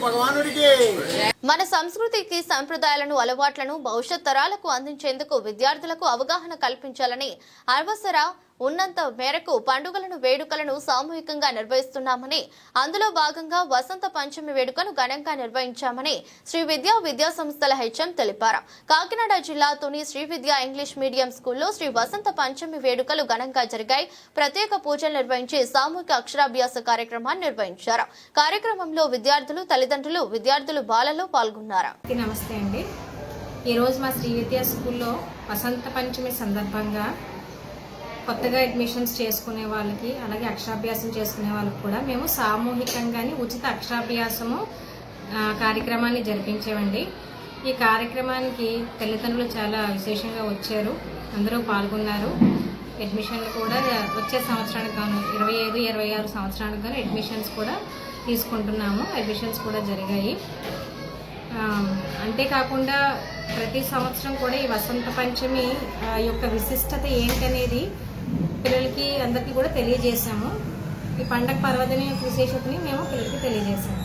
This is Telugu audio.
భగవానుడికి మన సంస్కృతికి సంప్రదాయాలను అలవాట్లను భవిష్యత్ తరాలకు అందించేందుకు విద్యార్థులకు అవగాహన కల్పించాలని అవసర ఉన్నంత మేరకు పండుగలను వేడుకలను సామూహికంగా నిర్వహిస్తున్నామని అందులో భాగంగా వసంత పంచమి వేడుకను ఘనంగా నిర్వహించామని శ్రీ విద్యా విద్యా సంస్థల హెచ్ఎం తెలిపారు. కాకినాడ జిల్లా తుని శ్రీ విద్యా ఇంగ్లీష్ మీడియం స్కూల్లో శ్రీ వసంత పంచమి వేడుకలు ఘనంగా జరిగాయి. ప్రత్యేక పూజలు నిర్వహించి సామూహిక అక్షరాభ్యాస కార్యక్రమాన్ని నిర్వహించారు. కార్యక్రమంలో విద్యార్థులు తల్లిదండ్రులు విద్యార్థులు బాలలు పాల్గొన్నారు? నమస్తే అండి. ఈరోజు మా శ్రీ విద్యా స్కూల్లో వసంత పంచమి సందర్భంగా కొత్తగా అడ్మిషన్స్ చేసుకునే వాళ్ళకి అలాగే అక్షరాభ్యాసం చేసుకునే వాళ్ళకి కూడా మేము సామూహికంగానే ఉచిత అక్షరాభ్యాసము కార్యక్రమాన్ని జరిపించామండి. ఈ కార్యక్రమానికి తల్లిదండ్రులు చాలా విశేషంగా వచ్చారు. అందరూ పాల్గొన్నారు. అడ్మిషన్లు కూడా వచ్చే సంవత్సరానికి గాను ఇరవై ఐదు ఇరవై ఆరు సంవత్సరానికి గాను అడ్మిషన్స్ కూడా తీసుకుంటున్నాము. అడ్మిషన్స్ కూడా జరిగాయి. అంతేకాకుండా ప్రతి సంవత్సరం కూడా ఈ వసంత పంచమి ఆ, యొక్క విశిష్టత ఏంటనేది పిల్లలకి అందరికీ కూడా తెలియజేశాము. ఈ పండగ పర్వదిన యొక్క విశేషతని మేము పిల్లలకి తెలియజేశాము.